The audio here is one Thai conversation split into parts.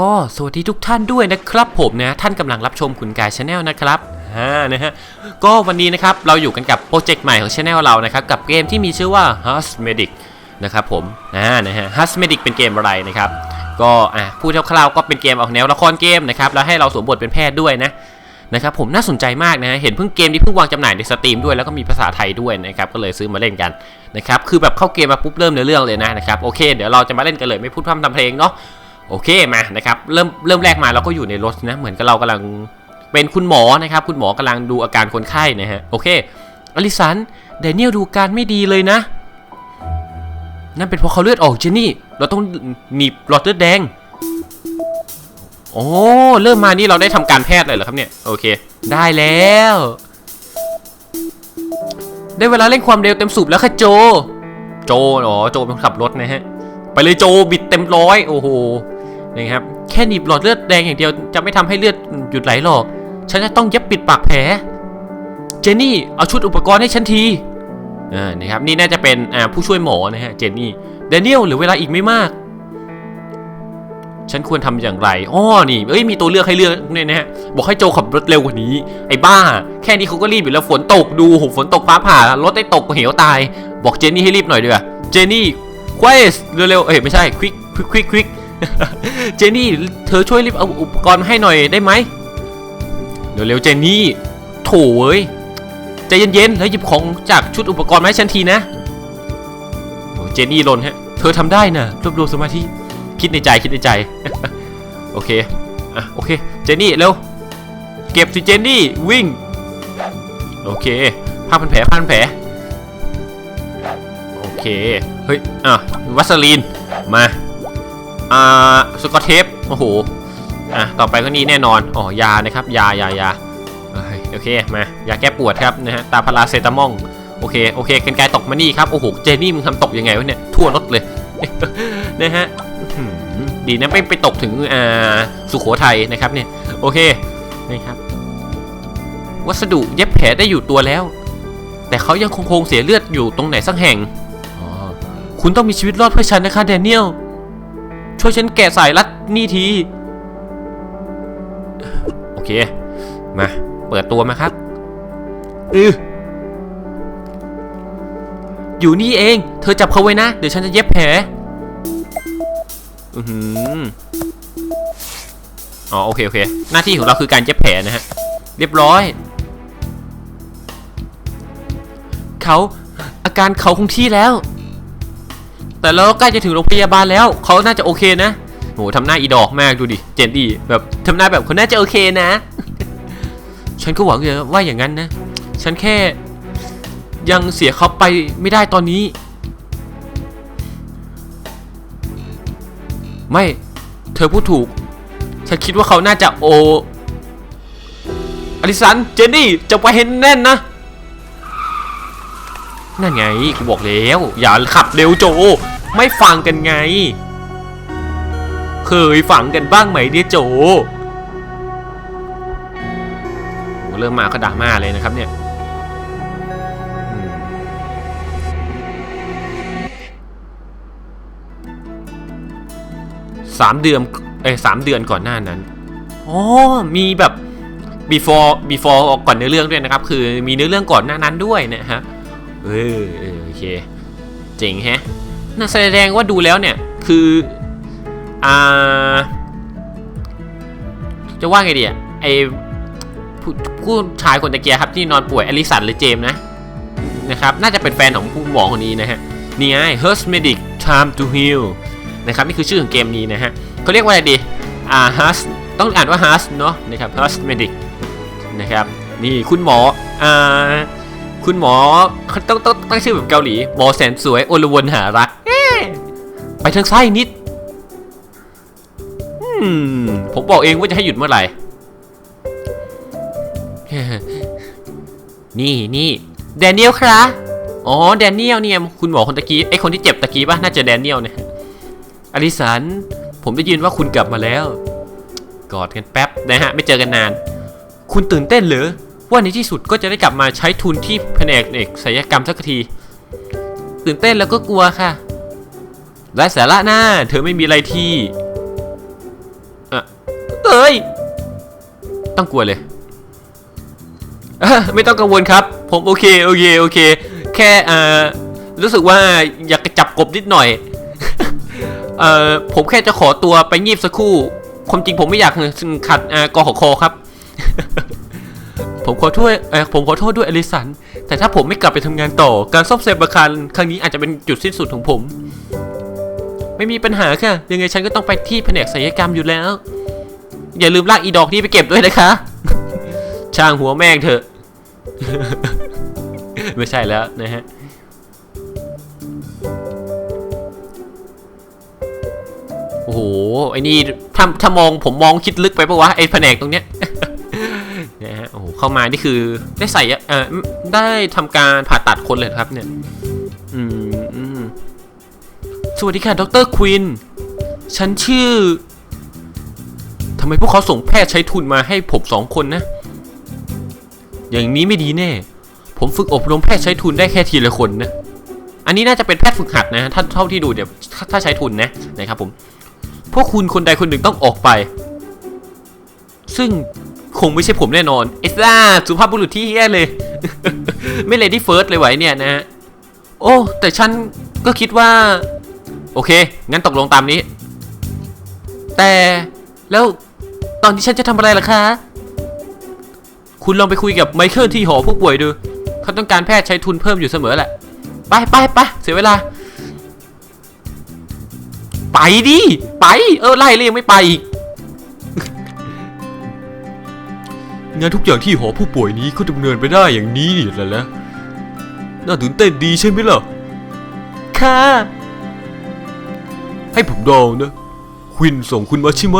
ก็สวัสดีทุกท่านด้วยนะครับผมนะท่านกำลังรับชมคุณกายชาแนลนะครับอ่านะฮะก็วันนี้นะครับเราอยู่กันกับโปรเจกต์ใหม่ของช anel เรานะครับกับเกมที่มีชื่อว่า h u s Medic นะครับผมอ่านะฮะ h u s Medic เป็นเกมอะไรนะครับก็อะพูดคร่าวๆก็เป็นเกมออกแนวละครเกมนะครับแล้วให้เราสวมบทเป็นแพทย์ด้วยนะนะครับผมน่าสนใจมากนะเห็นเพิ่งเกมที่เพิ่งวางจำหน่ายในสตรีมด้วยแล้วก็มีภาษาไทยด้วยนะครับก็เลยซื้อมาเล่นกันนะครับคือแบบเข้าเกมมาปุ๊บเริ่มเนื้อเรื่องเลยนะนะครับโอเค เดี๋ยวเราจะมาเล่นกันเลยไม่พูดพร่ำทำเพลงเนาะ โอเคมานะครับเริ่มเริ่มแรกมาเราก็อยู่ในรถนะเหมือนกับเรากำลังเป็นคุณหมอนะครับคุณหมอกำลังดูอาการคนไข้นะฮะโอเคอลิสันเดนิเอลดูการไม่ดีเลยนะ นั่นเป็นเพราะเขาเลือดออกเจนี่ เราต้องหนีบหลอดเลือดแดงโอ้เริ่มมานี่เราได้ทำการแพทย์เลยเหรอครับเนี่ยโอเค ได้แล้ว ได้เวลาเร่งความเร็วเต็มสูบแล้วค่ะโจ โจอ๋อโจเป็นขับรถนะฮะไปเลยโจบิดเต็มร้อยโอ้โห นะครับแค่หนีบหลอดเลือดแดงอย่างเดียวจะไม่ทำให้เลือดหยุดไหลหรอก ฉันจะต้องเย็บปิดปากแผล เจนนี่เอาชุดอุปกรณ์ให้ฉันทีอ่านะครับนี่น่าจะเป็นอ่าผู้ช่วยหมอนะฮะเจนนี่เดนิเอลหรือเวลาอีกไม่มาก ฉันควรทำอย่างไรอ้อนี่เอ้ยมีตัวเลือกให้เลือกเนี่ยนะฮะบอกให้โจขับรถเร็วกว่านี้ ไอ้บ้า แค่นี้เขาก็รีบอยู่แล้วฝนตกดูหฝนตกฟ้าผ่ารถได้ตกเหวตาย บอกเจนนี่ให้รีบหน่อยดีกว่าเจนนี่ควสเร็วๆเอ้ยไม่ใช่ควิกควิกควิกควิก เจนี่เธอช่วยรีบเอาอุปกรณ์มาให้หน่อยได้ไหมเร็วเจนี่โถเอ้ยใจเย็นๆแล้วหยิบของจากชุดอุปกรณ์มาให้ฉันทีนะเจนี่ลนฮะ เธอทำได้นะรวบรวมสมาธิคิดในใจคิดในใจ โอเค อะโอเค เจนี่เร็ว เก็บสิเจนี่วิ่ง โอเคผ้าพันแผลผ้าพันแผล โอเค เฮ้ย อะวัสลีน มา อ่าสกอตเทปโอ้โหอะต่อไปก็นี่แน่นอนอ๋อยานะครับยายายาโอเคมายาแก้ปวดครับนะฮะตาพาราเซตามอลโอเคโอเคกันไกตกมานี่ครับโอ้โหเจนี่มึงทำตกยังไงวะเนี่ยทั่วรถเลยนะฮะดีนะไม่ไปตกถึงอ่าสุโขทัยนะครับเนี่ยโอเคนะครับ วัสดุเย็บแผลได้อยู่ตัวแล้ว แต่เขายังคงคงเสียเลือดอยู่ตรงไหนสักแห่งคุณต้องมีชีวิตรอดเพื่อฉันนะคะแดเนียล ช่วยฉันแกะสายรัดนี่ที โอเค มา เปิดตัวมาครับอืออยู่นี่เอง เธอจับเขาไว้นะ เดี๋ยวฉันจะเย็บแผล อือหืออ๋อโอเคโอเค หน้าที่ของเราคือการเย็บแผลนะฮะ เรียบร้อย เขาอาการเขาคงที่แล้ว แต่เราใกล้จะถึงโรงพยาบาลแล้ว เขาน่าจะโอเคนะโหทำหน้าอีดอกมากดูดิ เจนดีแบบทำหน้าแบบคนน่าจะโอเคนะ ฉันก็หวังว่าอย่างนั้นนะ ฉันแค่ยังเสียเขาไปไม่ได้ตอนนี้ ไม่ เธอพูดถูก ฉันคิดว่าเขาน่าจะโออลิสัน เจนนี่จะไปเห็นแน่นนะ นั่นไงกูบอกแล้ว อย่าขับเร็วโจ ไม่ฟังกันไง เคยฟังกันบ้างไหมเนี่ยโจเริ่มมาก็ดามาเลยนะครับเนี่ยสามเดือนเอ้สามเดือนก่อนหน้านั้นอ๋อมีแบบ before before ก่อนเนื้อเรื่องด้วยนะครับ คือมีเนื้อเรื่องก่อนหน้านั้นด้วยนะฮะ เออเออโอเค เจ๋งแฮะน่าแสดงว่าดูแล้วเนี่ย คืออ่าจะว่าไงดีอะไอผู้ผู้ชายคนตะเกียครับที่นอนป่วยอลิสันหรือเจมส์นะนะครับน่าจะเป็นแฟนของผู้หมอคนนี้นะฮะนี่ไง h u r s Medic Time to Heal นะครับนี่คือชื่อของเกมนี้นะฮะเขาเรียกว่าอะไรดีอ่า h u r s ต้องอ่านว่า h u r s เนาะนะครับ h u r s Medic นะครับนี่คุณหมออ่า คุณหมอเขาต้องต้องตั้งชื่อแบบเกาหลีหมอแสนสวยโอลวนหารักเอ๊ะไปทางซ้ายนิดผมบอกเองว่าจะให้หยุดเมื่อไหร่ นี่นี่แดเนียลครับอ๋อแดเนียลเนี่ยคุณหมอคนตะกี้ไอคนที่เจ็บตะกี้ป่ะน่าจะแดเนียลเนี่ยอลิสันผมได้ยินว่าคุณกลับมาแล้ว กอดกันแป๊บนะฮะ ไม่เจอกันนาน คุณตื่นเต้นหรอ ว่าในที่สุดก็จะได้กลับมาใช้ทุนที่แผนกเอกศัลยกรรมสักที ตื่นเต้นแล้วก็กลัวค่ะไร้สาระหน้า เธอไม่มีอะไรที่อ้ย ต้องกลัวเลย ไม่ต้องกังวลครับ ผมโอเค โอเค โอเค แค่เอ่อรู้สึกว่าอยากจับกบนิดหน่อย เอ่อ ผมแค่จะขอตัวไปงีบสักครู่ ความจริงผมไม่อยากขัดเอ่อกอหอคอครับ ผมขอโทษเอ่อผมขอโทษด้วยอลิสัน แต่ถ้าผมไม่กลับไปทำงานต่อ การซ่อมแซมอาคารครั้งนี้อาจจะเป็นจุดสิ้นสุดของผม ไม่มีปัญหาค่ะ ยังไงฉันก็ต้องไปที่แผนกศัลยกรรมอยู่แล้ว อย่าลืมลากอีดอกนี้ไปเก็บด้วยนะคะ ช่างหัวแม่งเถอะ ไม่ใช่แล้วนะฮะโอ้โห ไอ้นี่ถ้าถ้ามองผมมองคิดลึกไปปะวะไอ้แผนกตรงเนี้ย นะฮะโอ้โหเข้ามานี่คือได้ใส่เอ่อได้ทำการผ่าตัดคนเลยครับเนี่ยอืมอืมสวัสดีค่ะดรควินฉันชื่อทำไมพวกเขาส่งแพทย์ใช้ทุนมาให้ผมสองคนนะ อย่างนี้ไม่ดีแน่ ผมฝึกอบรมแพทย์ใช้ทุนได้แค่ทีละคนนะ อันนี้น่าจะเป็นแพทย์ฝึกหัดนะ ถ้าเท่าที่ดูเดี๋ยวถถ้าใช้ทุนนะนะครับผม พวกคุณคนใดคนหนึ่งต้องออกไป ซึ่ง คงไม่ใช่ผมแน่นอน เอสล่าสุภาพบุรุษที่เฮี้ยเลย ไม่เลยที่เฟิร์สเลยไหวเนี่ยนะฮะโอ้ แต่ฉันก็คิดว่า โอเค งั้นตกลงตามนี้ แต่แล้วตอนที่ฉันจะทำอะไรล่ะคะ คุณลองไปคุยกับไมเคิลที่หอผู้ป่วยดู เขาต้องการแพทย์ใช้ทุนเพิ่มอยู่เสมอแหละ ไปไปไปเสียเวลา ไปดิ ไป เออไล่เลยยังไม่ไปอีก งานทุกอย่างที่หอผู้ป่วยนี้ก็ดำเนินไปได้อย่างนี้นี่แหละนะน่าตื่นเต้นดีใช่ไหมล่ะ ค่ะ ให้ผมเดานะ ควินส่งคุณมาใช่ไหม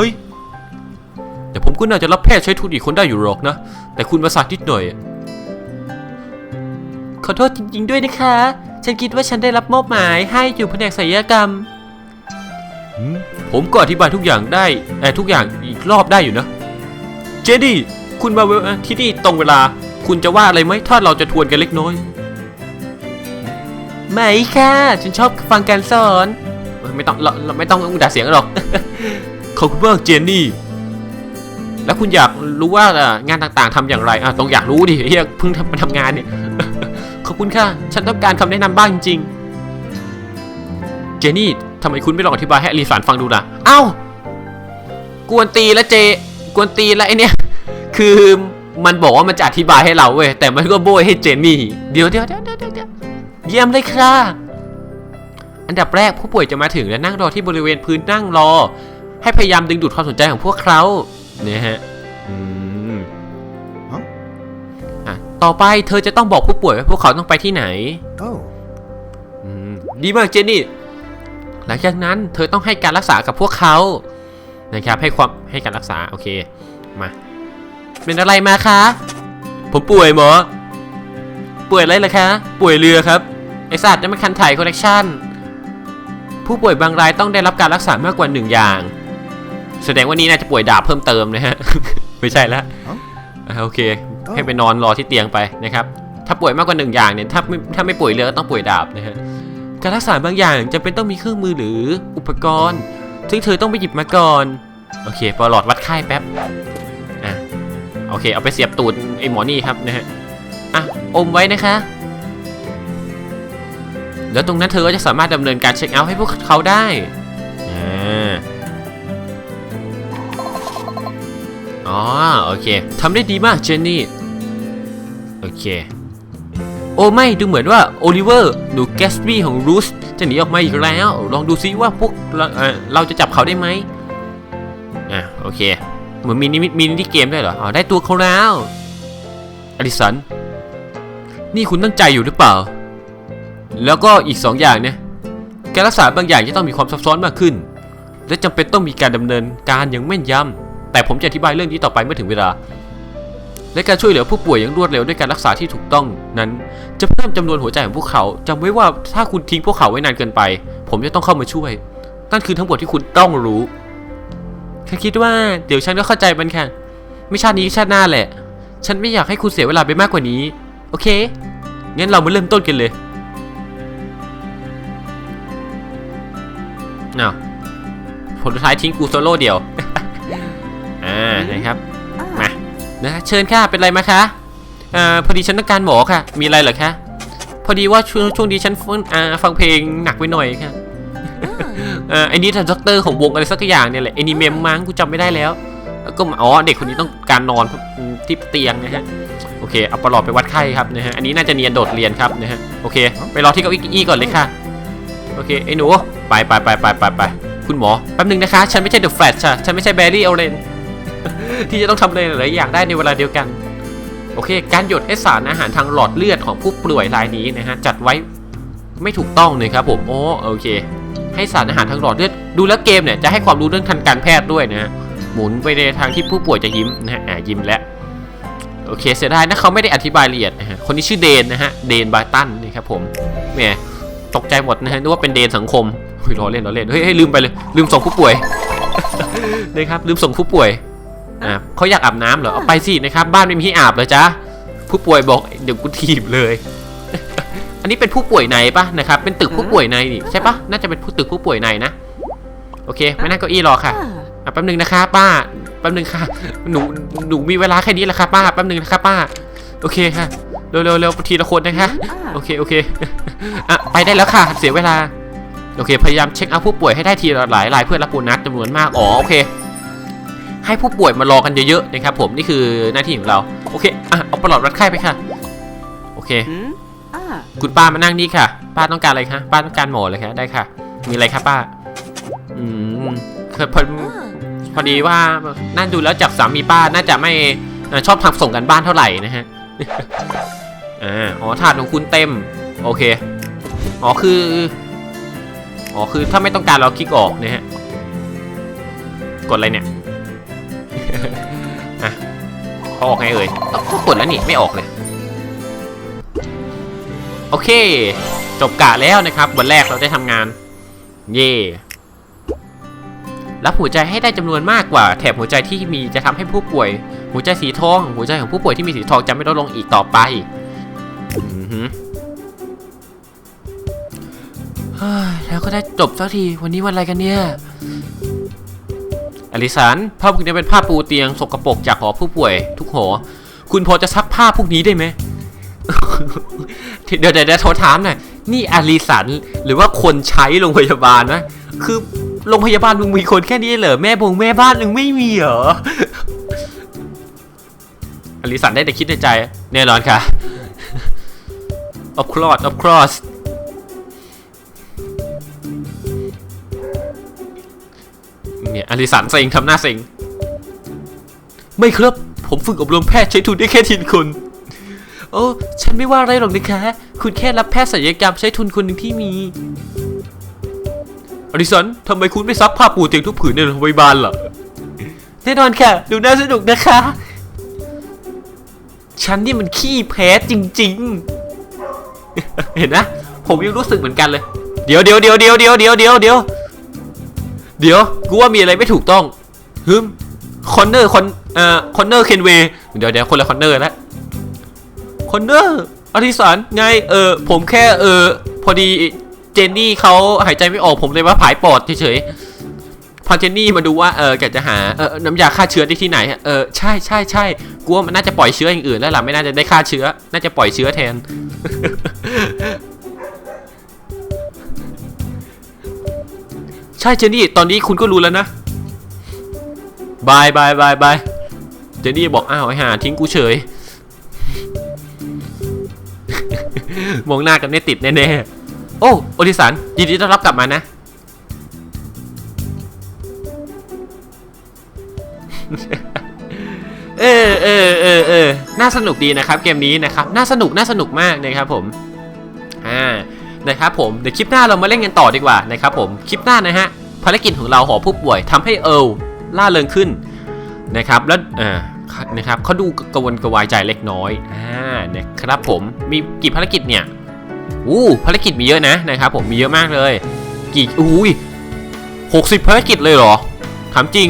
แต่ผมก็น่าจะรับแพทย์ใช้ทุนอีกคนได้อยู่หรอกนะ แต่คุณมาสาธิตหน่อย ขอโทษจริง ๆ ด้วยนะคะ ฉันคิดว่าฉันได้รับมอบหมายให้อยู่แผนกศัลยกรรม ผมก็อธิบายทุกอย่างได้แต่ทุกอย่างอีกรอบได้อยู่นะ เจดี้ คุณมาเวลที่นี่ตรงเวลา คุณจะว่าอะไรไหมถ้าเราจะทวนกันเล็กน้อย ไม่ค่ะ ฉันชอบฟังการสอน ไม่ต้องเราเราไม่ต้องด่าเสียงหรอก ขอบคุณมากเจนนี่ แล้วคุณอยากรู้ว่าเอ่องานต่างๆทำอย่างไรอะต้องอยากรู้ดิเฮียเพิ่งทำมาทำงานเนี่ย ขอบคุณค่ะ ฉันต้องการคำแนะนำบ้างจริงๆเจนี่ทำไมคุณไม่ลองอธิบายให้อลิสานฟังดูล่ะ เอ้ากวนตีแล้วเจ กวนตีแล้วไอเนี่ย คือมันบอกว่ามันจะอธิบายให้เราเว้ยแต่มันก็โบยให้เจนนี่เดี๋ยวเดี๋ยวเดี๋ยวเดี๋ยวเดี๋ยวเยี่ยมเลยค่ะอันดับแรกผู้ป่วยจะมาถึงและนั่งรอที่บริเวณพื้นนั่งรอ ให้พยายามดึงดูดความสนใจของพวกเขาเนี่ยฮะอืมฮะอะต่อไปเธอจะต้องบอกผู้ป่วยว่าพวกเขาต้องไปที่ไหน Oh. อืมดีมากเจนนี่ หลังจากนั้นเธอต้องให้การรักษากับพวกเขานะครับให้ความให้การรักษาโอเคมา เป็นอะไรมาคะ ผมป่วยหมอ ป่วยอะไรล่ะคะ ป่วยเรือครับ ไอสัตว์นั่นมันคันถ่ายคอลเลกชันผู้ป่วยบางรายต้องได้รับการรักษามากกว่าหนึ่งอย่าง แสดงว่านี่น่าจะป่วยดาบเพิ่มเติมนะฮะ ไม่ใช่ละเอ้าอะโอเค ให้ไปนอนรอที่เตียงไปนะครับ ถ้าป่วยมากกว่าหนึ่งอย่างเนี่ย ถ้าไม่ถ้าไม่ป่วยเรือก็ต้องป่วยดาบนะฮะ การรักษาบางอย่างจะเป็นต้องมีเครื่องมือหรืออุปกรณ์ ซึ่งเธอต้องไปหยิบมาก่อน โอเคปอหลอดวัดไข้แป๊บอะ โอเค เอาไปเสียบตูดไอหมอนี่ครับนะฮะ อะ อมไว้นะคะ แล้วตรงนั้นเธอก็จะสามารถดำเนินการเช็คเอาท์ให้พวกเขาได้อ๋อ โอเคทำได้ดีมากเจนนี่ โอเค โอ้ไม่ดูเหมือนว่าโอลิเวอร์หนูแกสบี้ของรูสจะหนีออกมาอีกแล้ว ลองดูซิว่าพวกเราเราจะจับเขาได้ไหมอะ โอเค เหมือนมีนิมิตมีนิเกมได้เหรอ อ๋อ ได้ตัวเขาแล้วอลิสัน นี่คุณตั้งใจอยู่หรือเปล่า แล้วก็อีกสองอย่างเนี่ย การรักษาบางอย่างจะต้องมีความซับซ้อนมากขึ้น และจำเป็นต้องมีการดำเนินการอย่างแม่นยำแต่ผมจะอธิบายเรื่องนี้ต่อไปเมื่อถึงเวลา และการช่วยเหลือผู้ป่วยอย่างรวดเร็วด้วยการรักษาที่ถูกต้องนั้น จะเพิ่มจำนวนหัวใจของพวกเขาจำไว้ว่าถ้าคุณทิ้งพวกเขาไว้นานเกินไป ผมจะต้องเข้ามาช่วย นั่นคือทั้งหมดที่คุณต้องรู้ แค่คิดว่าเดี๋ยวฉันก็เข้าใจมันค่ะ ไม่ชาตินี้ชาติหน้าแหละ ฉันไม่อยากให้คุณเสียเวลาไปมากกว่านี้ โอเค งั้นเรามาเริ่มต้นกันเลยอ้าวผลสุดท้ายทิ้งกูโซโล่เดียว อ่า นะครับ มา นะ เชิญค่ะ เป็นไรมาคะเอ่อพอดีฉันต้องการหมอค่ะ มีอะไรเหรอคะ พอดีว่าช่วงช่วงนี้ฉันฟังเพลงหนักไปหน่อยค่ะ เออไอ้นี่ท่านด็อกเตอร์ของวงอะไรสักอย่างเนี่ยแหละไอ้นี่เมมมั้งกูจำไม่ได้แล้วแล้วก็อ๋อเด็กคนนี้ต้องการนอนที่เตียงนะฮะโอเคเอาประหลอดไปวัดไข้ครับนะฮะอันนี้น่าจะเนียนโดดเรียนครับนะฮะโอเค ไปรอที่เก้าอี้ก่อนเลยค่ะโอเคไอ้หนูไปไปไปไปไปไปคุณหมอแป๊บนึงนะคะ ฉันไม่ใช่เดอะแฟลชค่ะฉันไม่ใช่แบร์รี่เอลเลนที่จะต้องทำอะไรหลายอย่างได้ในเวลาเดียวกัน โอเค การหยดให้สารอาหารทางหลอดเลือดของผู้ป่วยรายนี้นะฮะจัดไว้ไม่ถูกต้องเลยครับผมโอ้โอเค ให้สารอาหารทางหลอดเลือดดูแลเกมเนี่ยจะให้ความรู้เรื่องทางการแพทย์ด้วยนะฮะหมุนไปในทางที่ผู้ป่วยจะยิ้มนะฮะยิ้มแล้วโอเคเสียดายนะเขาไม่ได้อธิบายละเอียดนะฮะคนนี้ชื่อเดนนะฮะเดนบาตันนี่ครับผมแหมตกใจหมดนะฮะนึกว่าเป็นเดนสังคมเฮ้ยล้อเล่นล้อเล่นเฮ้ยเฮ้ยลืมไปเลยลืมส่งผู้ป่วยนะครับลืมส่งผู้ป่วยอ่าเขาอยากอาบน้ำเหรอเอาไปสินะครับบ้านไม่มีที่อาบเลยจ้าผู้ป่วยบอกเดี๋ยวกูถีบเลย อันนี้เป็นผู้ป่วยในปะนะครับ เป็นตึกผู้ป่วยในนี่ใช่ปะน่าจะเป็นผู้ตึกผู้ป่วยในนะ โอเค ไม่นั่งเก้าอี้รอค่ะอะแป๊บนึงนะคะ ป้า แป๊บนึงค่ะ หนู หนูมีเวลาแค่นี้แหละค่ะป้า แป๊บนึงนะคะป้า โอเคค่ะ เร็วเร็วเร็วทีละคนนะคะ โอเค โอเค อะ ไปได้แล้วค่ะ เสียเวลา โอเค พยายามเช็คเอาท์ผู้ป่วยให้ได้ทีละหลายรายเพื่อรับโบนัสจำนวนมาก อ๋อ โอเค ให้ผู้ป่วยมารอกันเยอะๆนะครับผม นี่คือหน้าที่ของเรา โอเค อะ เอาประหลอดวัดไข้ไปค่ะ โอเค คุณป้ามานั่งนี่ค่ะ ป้าต้องการอะไรคะ ป้าต้องการหมอเลยคะได้ค่ะ มีอะไรคะป้า อืมคือพอพอดีว่านั่นดูแล้วจากสามีป้าน่าจะไม่เอ่อชอบทำส่งกันบ้านเท่าไหร่นะฮะอ่าอ๋อถาดของคุณเต็ม โอเค อ๋อคือ อ๋อคือถ้าไม่ต้องการเราคลิกออกนะฮะ กดอะไรเนี่ยอะเขาออกไงเอ่ยเอ้าก็กดแล้วนี่ไม่ออกเลย โอเค จบกะแล้วนะครับ วันแรกเราได้ทำงาน เย่รับหัวใจให้ได้จำนวนมากกว่า แถบหัวใจที่มีจะทำให้ผู้ป่วย หัวใจสีทอง หัวใจของผู้ป่วยที่มีสีทองจะไม่ลดลงอีกต่อไปแล้วก็ได้จบสักทีวันนี้วันอะไรกันเนี่ยอลิสันผ้าพวกนี้เป็นผ้าปูเตียงสกปรกจากหอผู้ป่วย ทุกหอ คุณพอจะซักผ้าพวกนี้ได้ไหม เดี๋ยวเดี๋ยวโทรถามหน่อยนี่อารีสันหรือว่าคนใช้โรงพยาบาลนะคือโรงพยาบาลมึงมีคนแค่นี้เหรอแม่บงแม่บ้านมึงไม่มีเหรออารีสันได้แต่คิดในใจแน่นอนค่ะ of course of course เนี่ยอาริสันเซ็งทำหน้าเซ็งไม่ครับ ผมฝึกอบรมแพทย์ใช้ทุนได้แค่ทีนคน โอ้ ฉันไม่ว่าอะไรหรอกนะคะ คุณแค่รับแพทย์ศัลยกรรมใช้ทุนคนหนึ่งที่มีอริสันทำไมคุณไม่ซักผ้าปูเตียงทุกผืนในโรงพยาบาลล่ะ แน่นอนค่ะ ดูน่าสนุกนะคะ ฉันนี่มันขี้แพ้จริง ๆ เห็นนะ ผมยังรู้สึกเหมือนกันเลย เดี๋ยวเดี๋ยวเดี๋ยวเดี๋ยวเดี๋ยวเดี๋ยวเดี๋ยวเดี๋ยวเดี๋ยวกูว่ามีอะไรไม่ถูกต้องฮึมคอนเนอร์คอนเอ่อคอนเนอร์เคนเวเดี๋ยวเดี๋ยวคนละคอนเนอร์แล้ว คอนเนอร์อธิสารไงเออผมแค่เออพอดีเจนนี่เขาหายใจไม่ออกผมเลยว่าผายปอดเฉยๆพอเจนนี่มาดูว่าเออแกจะหาเออน้ำยาฆ่าเชื้อได้ที่ไหนเออใช่ใช่ใช่กูว่ามันน่าจะปล่อยเชื้ออย่างอื่นแล้วล่ะไม่น่าจะได้ฆ่าเชื้อ น่าจะปล่อยเชื้อแทน ใช่เจนนี่ตอนนี้คุณก็รู้แล้วนะบายบายบายบายเจนนี่บอกอ้าวไอ้ห่าทิ้งกูเฉย มองหน้ากันไม่ติดแน่ๆ โอ้ โอดิสัน ยินดีต้อนรับกลับมานะ เออเออเออเออน่าสนุกดีนะครับเกมนี้นะครับ น่าสนุก น่าสนุกมากนะครับผม อ่า นะครับผม เดี๋ยวคลิปหน้าเรามาเล่นกันต่อดีกว่านะครับผม คลิปหน้านะฮะ ภารกิจของเราหอผู้ป่วยทำให้เอลล่าเริงขึ้นนะครับ แล้วอ่า นะครับเขาดูกระวนกระวายใจเล็กน้อยอ่านะครับผมมีกี่ภารกิจเนี่ยอู้ภารกิจมีเยอะนะนะครับผมมีเยอะมากเลย กี่อุ้ยหกสิบภารกิจเลยเหรอถามจริง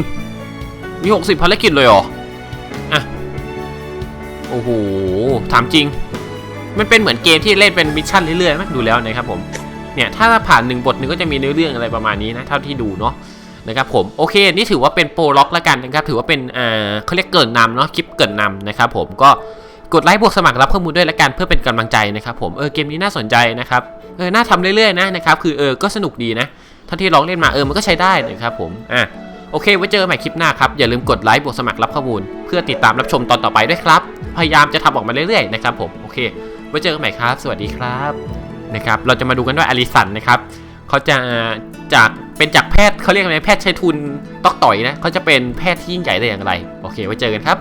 มีหกสิบภารกิจเลยเหรออะโอ้โหถามจริง มันเป็นเหมือนเกมที่เล่นเป็นมิชชั่นเรื่อยๆมั้ยดูแล้วนะครับผมเนี่ยถ้าผ่านหนึ่งบทหนึ่งก็จะมีเนื้อเรื่องอะไรประมาณนี้นะเท่าที่ดูเนาะ นะครับผมโอเคนี่ถือว่าเป็นโปรล็อกแล้วกันนะครับถือว่าเป็นอ่าเขาเรียกเกิดนำเนาะคลิปเกิดนำนะครับผมก็กดไลค์บวกสมัครรับข้อมูลด้วยละกันเพื่อเป็นกำลังใจนะครับผมเออเกมนี้น่าสนใจนะครับเออน่าทำเรื่อยๆนะนะครับคือเออก็สนุกดีนะเท่าที่ลองเล่นมาเออมันก็ใช้ได้นะครับผมอะโอเคไว้เจอกันใหม่คลิปหน้าครับ อย่าลืมกดไลค์บวกสมัครรับข้อมูล เพื่อติดตามรับชมตอนต่อไปด้วยครับ พยายามจะทำออกมาเรื่อยๆนะครับผมโอเคไว้เจอกันใหม่ครับ สวัสดีครับนะครับเราจะมาดูกันว่าอลิสันนะครับเขาจะจาก เป็นจากแพทย์เขาเรียกอะไรแพทย์ใช้ทุนตอกต่อยนะเขาจะเป็นแพทย์ที่ยิ่งใหญ่ได้อย่างไร โอเค ไว้เจอกันครับ